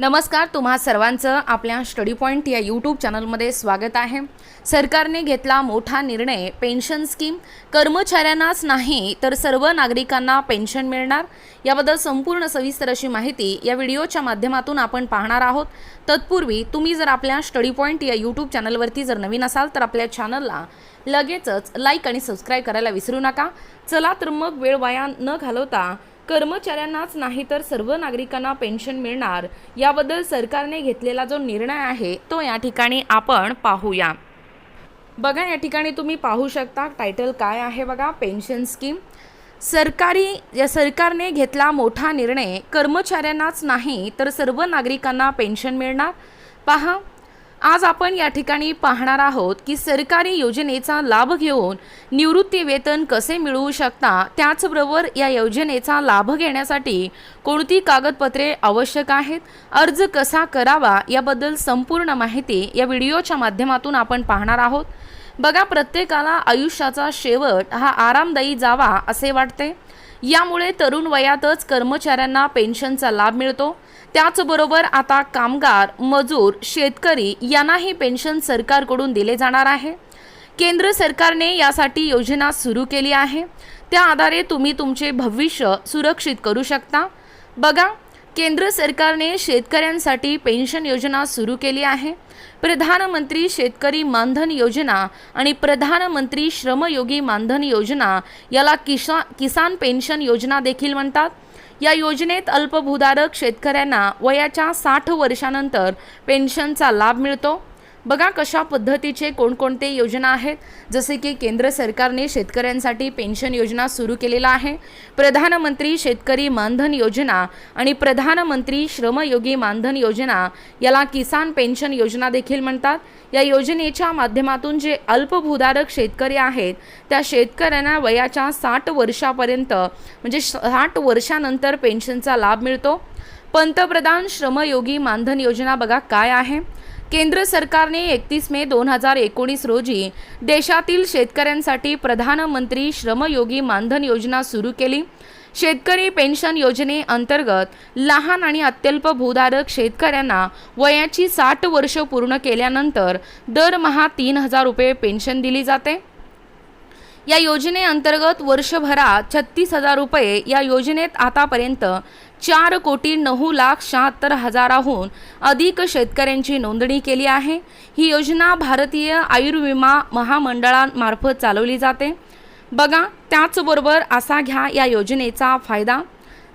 नमस्कार तुम्हा सर्वांचं आपल्या स्टडी पॉईंट या यूट्यूब चॅनलमध्ये स्वागत आहे. सरकारने घेतला मोठा निर्णय पेन्शन स्कीम. कर्मचाऱ्यांनाच नाही तर सर्व नागरिकांना पेन्शन मिळणार. याबद्दल संपूर्ण सविस्तर अशी माहिती या व्हिडिओच्या माध्यमातून आपण पाहणार आहोत. तत्पूर्वी तुम्ही जर आपल्या स्टडी पॉईंट या यूट्यूब चॅनलवरती जर नवीन असाल तर आपल्या चॅनलला लगेचच लाईक आणि सबस्क्राईब करायला विसरू नका. चला तर मग वेळ वाया न घालवता कर्मचाऱ्यांनाच नाही तर सर्व नागरिकांना पेन्शन मिळणार. याबद्दल सरकारने घेतलेला जो निर्णय आहे तो या ठिकाणी आपण पाहूया. बघा या ठिकाणी तुम्ही पाहू शकता टायटल काय आहे बघा पेन्शन स्कीम सरकारी या सरकारने घेतला मोठा निर्णय कर्मचाऱ्यांनाच नाही तर सर्व नागरिकांना पेन्शन मिळणार. पहा आज आपण या ठिकाणी पाहणार आहोत की सरकारी योजनेचा लाभ घेऊन निवृत्ती वेतन कसे मिळवू शकता त्याचबरोबर या योजनेचा लाभ घेण्यासाठी कोणती कागदपत्रे आवश्यक आहेत अर्ज कसा करावा याबद्दल संपूर्ण माहिती या व्हिडिओच्या माध्यमातून आपण पाहणार आहोत. बघा प्रत्येकाला आयुष्याचा शेवट हा आरामदायी जावा असे वाटते. यामुळे तरुण वयातच कर्मचाऱ्यांना पेन्शनचा लाभ मिळतो. त्याचबरोबर आता कामगार मजूर शेतकरी यांनाही पेन्शन सरकारकडून दिले जाणार आहे. केंद्र सरकारने यासाठी योजना सुरू केली आहे. त्या आधारे तुम्ही तुमचे भविष्य सुरक्षित करू शकता. बघा केंद्र सरकारने शेतकऱ्यांसाठी पेन्शन योजना सुरू केली आहे. प्रधानमंत्री शेतकरी मानधन योजना आणि प्रधानमंत्री श्रमयोगी मानधन योजना याला किसा किसान पेन्शन योजना देखील म्हणतात. या योजनेत अल्पभूधारक शेतकऱ्यांना वयाच्या साठ वर्षानंतर पेन्शनचा लाभ मिळतो. बघा कशा पद्धतीचे कोणकोणते योजना आहेत. जसे की केंद्र सरकारने शेतकऱ्यांसाठी पेन्शन योजना सुरू केलेला आहे. प्रधानमंत्री शेतकरी मानधन योजना आणि प्रधानमंत्री श्रमयोगी मानधन योजना याला किसान पेन्शन योजना देखील म्हणतात. या योजनेच्या माध्यमातून जे अल्पभूधारक शेतकरी आहेत त्या शेतकऱ्यांना वयाच्या साठ वर्षापर्यंत म्हणजे साठ वर्षानंतर पेन्शनचा लाभ मिळतो. पंतप्रधान श्रमयोगी मानधन योजना बघा काय आहे. केंद्र सरकारने एकतीस मे दोन हजार एकोणीस रोजी देशातील शेतकऱ्यांसाठी प्रधानमंत्री श्रमयोगी मानधन योजना सुरू केली. शेतकरी पेन्शन योजनेअंतर्गत लहान आणि अत्यल्प भूधारक शेतकऱ्यांना वयाची साठ वर्ष पूर्ण केल्यानंतर दरमहा तीन हजार रुपये पेन्शन दिली जाते. या योजनेअंतर्गत वर्षभरात छत्तीस हजार रुपये या योजनेत आतापर्यंत चार कोटी नऊ लाख शहात्तर हजाराहून अधिक शेतकऱ्यांची नोंदणी केली आहे. ही योजना भारतीय आयुर्विमा महामंडळांमार्फत चालवली जाते. बघा त्याचबरोबर असा घ्या या योजनेचा फायदा.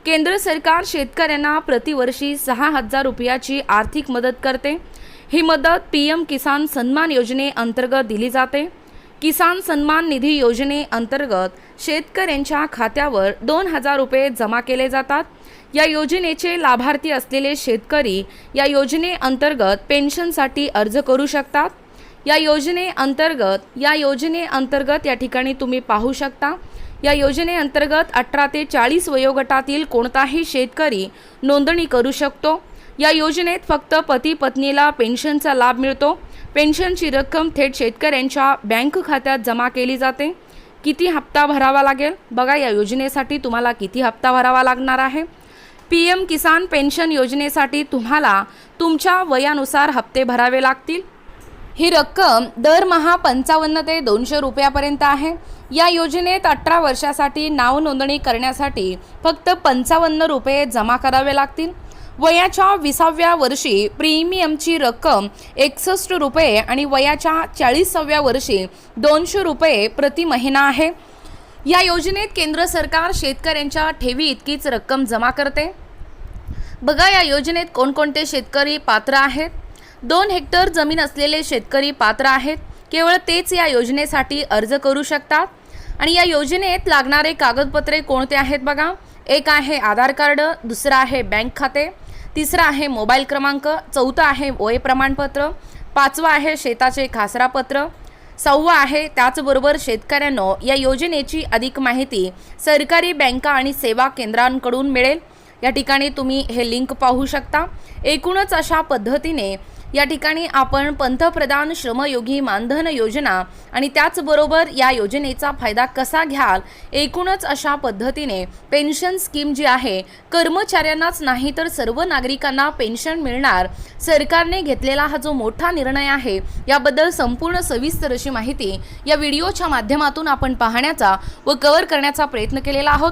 केंद्र सरकार शेतकऱ्यांना प्रतिवर्षी सहा हजार रुपयाची आर्थिक मदत करते. ही मदत पी एम किसान सन्मान योजनेअंतर्गत दिली जाते. किसान सन्मान निधी योजनेअंतर्गत शेतकऱ्यांच्या खात्यावर दोन हजार रुपये जमा केले जातात. या योजनेचे लाभार्थी असलेले शेतकरी या योजनेअंतर्गत पेन्शनसाठी अर्ज करू शकतात. या योजनेअंतर्गत या योजनेअंतर्गत या ठिकाणी तुम्ही पाहू शकता. या योजनेअंतर्गत अठरा ते चाळीस वयोगटातील कोणताही शेतकरी नोंदणी करू शकतो. या योजनेत फक्त पती पत्नीला पेन्शनचा लाभ मिळतो. पेन्शनची रक्कम थेट शेतकऱ्यांच्या बँक खात्यात जमा केली जाते. किती हप्ता भरावा लागेल? बघा या योजनेसाठी तुम्हाला किती हप्ता भरावा लागणार आहे? पी एम किसान पेन्शन योजनेसाठी तुम्हाला तुमच्या वयानुसार हप्ते भरावे लागतील. ही रक्कम दरमहा पंचावन्न ते दोनशे रुपयापर्यंत आहे. या योजनेत अठरा वर्षासाठी नाव नोंदणी करण्यासाठी फक्त पंचावन्न रुपये जमा करावे लागतील. वयाच्या विसाव्या वर्षी प्रीमियमची रक्कम एकसष्ट रुपये आणि वयाच्या चाळीसाव्या वर्षी दोनशे रुपये प्रति महिना आहे. या योजनेत केंद्र सरकार शेतकऱ्यांच्या ठेवी इतकीच रक्कम जमा करते. बघा या योजनेत कोणकोणते शेतकरी पात्र आहेत? दोन हेक्टर जमीन असलेले शेतकरी पात्र आहेत. केवळ तेच या योजनेसाठी अर्ज करू शकतात. आणि या योजनेत लागणारे कागदपत्रे कोणते आहेत बघा? एक आहे आधार कार्ड दुसरं आहे बँक खाते तिसरं आहे मोबाईल क्रमांक चौथं आहे वय प्रमाणपत्र पाचवं आहे शेताचे खासरापत्र सहावं आहे त्याचबरोबर शेतकऱ्यांनो या योजनेची अधिक माहिती सरकारी बँका आणि सेवा केंद्रांकडून मिळेल. या ठिकाणी तुम्ही हे लिंक पाहू शकता. एकूणच अशा पद्धतीने या ठिकाणी आपण पंतप्रधान श्रमयोगी मानधन योजना आणि त्याचबरोबर या योजनेचा फायदा कसा घ्याल एकूणच अशा पद्धतीने पेन्शन स्कीम जी आहे कर्मचाऱ्यांनाच नाही तर सर्व नागरिकांना पेन्शन मिळणार. सरकारने घेतलेला हा जो मोठा निर्णय आहे याबद्दल संपूर्ण सविस्तर अशी माहिती या व्हिडिओच्या माध्यमातून आपण पाहण्याचा व कव्हर करण्याचा प्रयत्न केलेला आहोत.